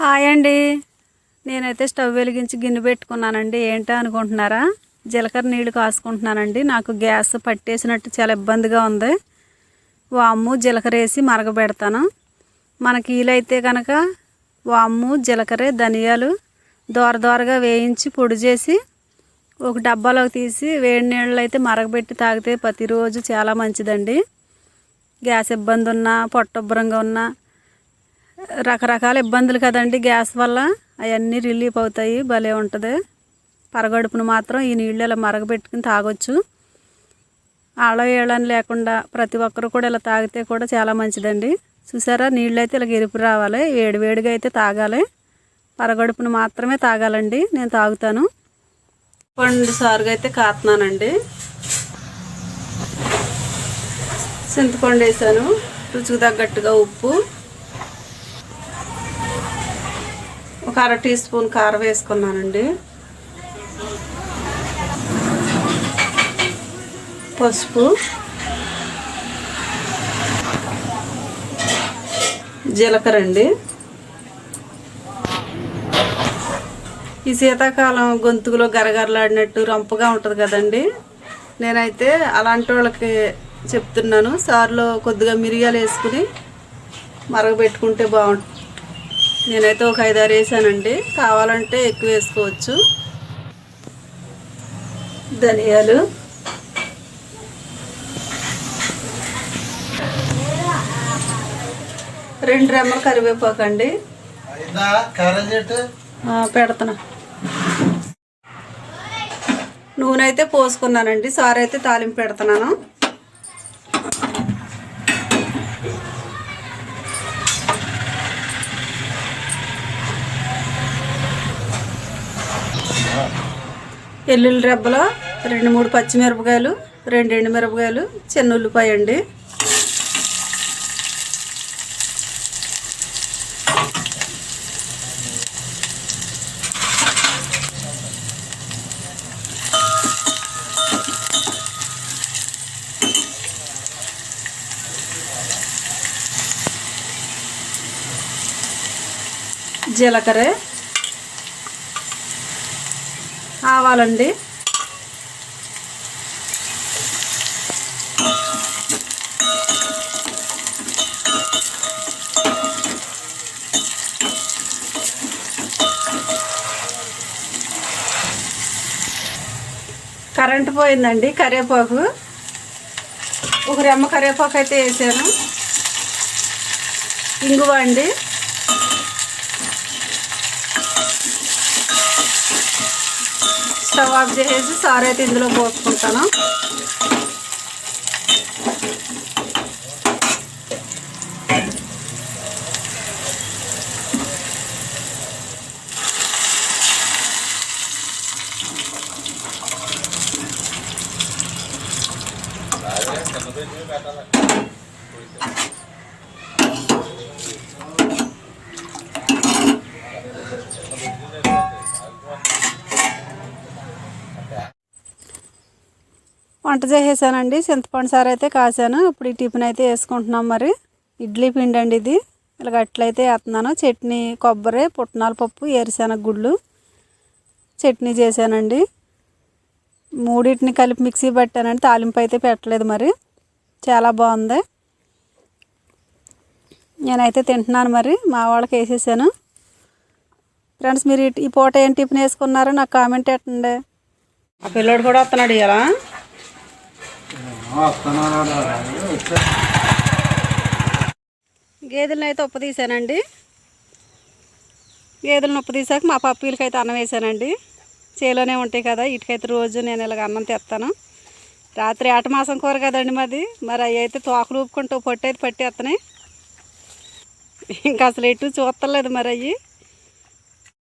Hi అండి. నేనైతే stove వెలిగించి గిన్నె పెట్టుకున్నానండి. ఏంటో అనుకుంటున్నారా? జీలకర్ర నీళ్ళు కాసుకుంటున్నానండి. నాకు గ్యాస్ పట్టేసినట్టు చాలా ఇబ్బందిగా ఉంది. వాము జీలకర్ర వేసి మరగబెడతాను. మనకి వీలైతే కనుక వాము జీలకర్ర ధనియాలు దోర దోరగా వేయించి పొడి చేసి ఒక డబ్బాలోకి తీసి వేడి నీళ్ళు అయితే మరగబెట్టి తాగితే ప్రతిరోజు చాలా మంచిదండి. గ్యాస్ ఇబ్బంది ఉన్నా పొట్టొబ్బరంగా ఉన్నా రకరకాల ఇబ్బందులు కదండి గ్యాస్ వల్ల. అవన్నీ రిలీఫ్ అవుతాయి. భలే ఉంటుంది. పరగడుపును మాత్రం ఈ నీళ్ళు ఇలా మరగబెట్టుకుని తాగొచ్చు. ఆళ్ళ ఏళ్ళని లేకుండా ప్రతి ఒక్కరు కూడా ఇలా తాగితే కూడా చాలా మంచిదండి. చూసారా? నీళ్ళు అయితే ఇలా ఎరుపు రావాలి. వేడివేడిగా అయితే తాగాలి. పరగడుపును మాత్రమే తాగాలండి. నేను తాగుతాను. పండు సారుగా అయితే కాతున్నానండి చింతపండు వేసాను. రుచికి తగ్గట్టుగా ఉప్పు. ఒక అర టీ స్పూన్ కారం వేసుకున్నానండి. పసుపు. జీలకర్ర అండి. ఈ శీతాకాలం గొంతుకులో గరగరలాడినట్టు రంపుగా ఉంటుంది కదండి. నేనైతే అలాంటి వాళ్ళకి చెప్తున్నాను సార్లో కొద్దిగా మిరియాలు వేసుకుని మరగబెట్టుకుంటే బాగుంటుంది. నేనైతే ఒక ఐదారు వేసానండి. కావాలంటే ఎక్కువ వేసుకోవచ్చు. ధనియాలు. రెండు రెమ్మలు కరివేపాకు అండి. పెడతాను. నూనె అయితే పోసుకున్నానండి. సార్ అయితే తాలింపు పెడుతున్నాను. ఎల్లుల్లి రెబ్బలు రెండు మూడు పచ్చిమిరపకాయలు రెండు ఎండుమిరపకాయలు చిన్న ఉల్లిపాయ అండి. జీలకర్ర ఆవాలండి కరెంటు పోయిందండి కరివేపాకు. ఒక రెమ్మ కరివేపాకు అయితే వేసాను. ఇంగువ అండి. స్టవ్ ఆఫ్ చేసేసి సార్ అయితే ఇందులో పోసుకుంటాను వంట చేసేసానండి. చింతపండు సారు అయితే కాసాను ఇప్పుడు ఈ టిఫిన్ అయితే వేసుకుంటున్నాం మరి. ఇడ్లీ పిండి అండి ఇది. ఇలాగ అట్లయితే వేస్తున్నాను. చట్నీ కొబ్బరి పుట్నాల పప్పు ఏరిశనగ గుళ్ళు చట్నీ చేశానండి. మూడింటిని కలిపి మిక్సీ పెట్టానండి. తాలింపు అయితే పెట్టలేదు మరి. చాలా బాగుంది. నేనైతే తింటున్నాను మరి. మా వాళ్ళకి వేసేసాను. ఫ్రెండ్స్ మీరు ఈ- ఈ పూట ఏం టిఫిన్ వేసుకున్నారో నాకు కామెంట్ పెట్టండి. ఆ పిల్లోడు కూడా వస్తున్నాడు ఇలా గేదెలను అయితే ఉప్పు తీసానండి. గేదెలను ఉప్పు తీసాక మా పప్పీలకి అయితే అన్నం వేసానండి. చేలోనే ఉంటాయి కదా ఇటుకైతే రోజు నేను ఇలాగ అన్నం తెస్తాను రాత్రి ఆట మాసం కూర కదండి మాది. మరి అవి అయితే తోకలు ఊపుకుంటూ పొట్టు అయితే పట్టేస్తున్నాయి ఇంకా అసలు ఎటు చూస్తలేదు మరి అవి